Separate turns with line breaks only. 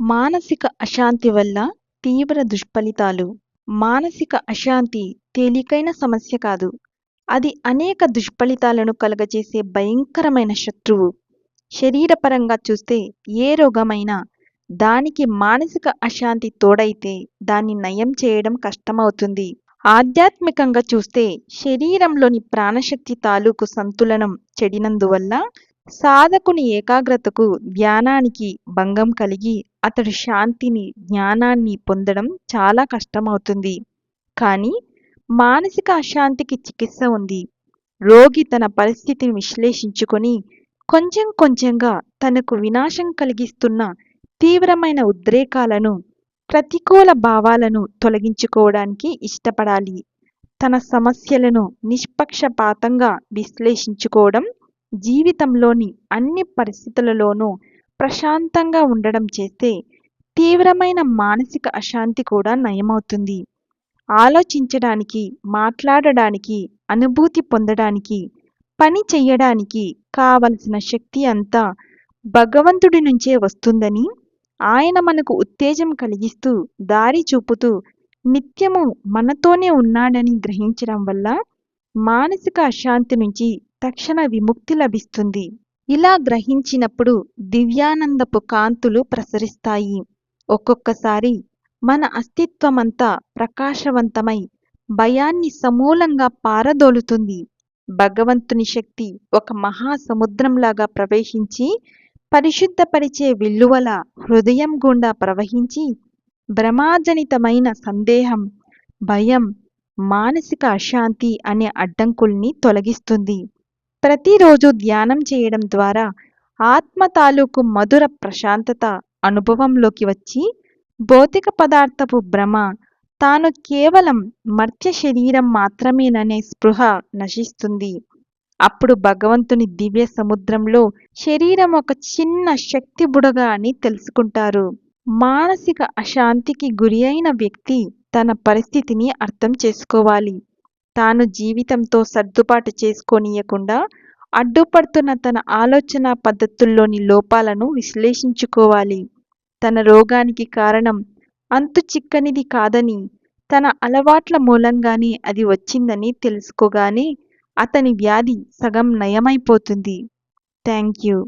మానసిక అశాంతి వల్ల తీవ్ర దుష్ఫలితాలు. మానసిక అశాంతి తేలికైన సమస్య కాదు. అది అనేక దుష్ఫలితాలను కలగజేసే భయంకరమైన శత్రువు. శరీరపరంగా చూస్తే ఏ రోగమైనా దానికి మానసిక అశాంతి తోడైతే దాన్ని నయం చేయడం కష్టమవుతుంది. ఆధ్యాత్మికంగా చూస్తే శరీరంలోని ప్రాణశక్తి తాలూకు సంతులనం చెడినందువల్ల సాధకుని ఏకాగ్రతకు ధ్యానానికి భంగం కలిగి అతడు శాంతిని జ్ఞానాన్ని పొందడం చాలా కష్టమవుతుంది. కానీ మానసిక అశాంతికి చికిత్స ఉంది. రోగి తన పరిస్థితిని విశ్లేషించుకొని కొంచెం కొంచెంగా తనకు వినాశం కలిగిస్తున్న తీవ్రమైన ఉద్రేకాలను ప్రతికూల భావాలను తొలగించుకోవడానికి ఇష్టపడాలి. తన సమస్యలను నిష్పక్షపాతంగా విశ్లేషించుకోవడం జీవితంలోని అన్ని పరిస్థితులలోనూ ప్రశాంతంగా ఉండడం చేస్తే తీవ్రమైన మానసిక అశాంతి కూడా నయమవుతుంది. ఆలోచించడానికి మాట్లాడడానికి అనుభూతి పొందడానికి పని చెయ్యడానికి కావలసిన శక్తి అంతా భగవంతుడి నుంచే వస్తుందని ఆయన మనకు ఉత్తేజం కలిగిస్తూ దారి చూపుతూ నిత్యము మనతోనే ఉన్నాడని గ్రహించడం వల్ల మానసిక అశాంతి నుంచి తక్షణ విముక్తి లభిస్తుంది. ఇలా గ్రహించినప్పుడు దివ్యానందపు కాంతులు ప్రసరిస్తాయి. ఒక్కొక్కసారి మన అస్తిత్వమంతా ప్రకాశవంతమై భయాన్ని సమూలంగా పారదోలుతుంది. భగవంతుని శక్తి ఒక మహాసముద్రంలాగా ప్రవేశించి పరిశుద్ధపరిచే విల్లువల హృదయం గుండా ప్రవహించి భ్రమాజనితమైన సందేహం భయం మానసిక అశాంతి అనే అడ్డంకుల్ని తొలగిస్తుంది. ప్రతిరోజు ధ్యానం చేయడం ద్వారా ఆత్మ తాలూకు మధుర ప్రశాంతత అనుభవంలోకి వచ్చి భౌతిక పదార్థపు భ్రమ తాను కేవలం మర్త్య శరీరం మాత్రమేననే స్పృహ నశిస్తుంది. అప్పుడు భగవంతుని దివ్య సముద్రంలో శరీరం ఒక చిన్న శక్తి బుడగ అని తెలుసుకుంటారు. మానసిక అశాంతికి గురి అయిన వ్యక్తి తన పరిస్థితిని అర్థం చేసుకోవాలి. తాను జీవితంతో సర్దుబాటు చేసుకోనీయకుండా అడ్డుపడుతున్న తన ఆలోచన పద్ధతుల్లోని లోపాలను విశ్లేషించుకోవాలి. తన రోగానికి కారణం అంతు చిక్కనిది కాదని తన అలవాట్ల మూలంగానే అది వచ్చిందని తెలుసుకోగానే అతని వ్యాధి సగం నయమైపోతుంది. Thank you.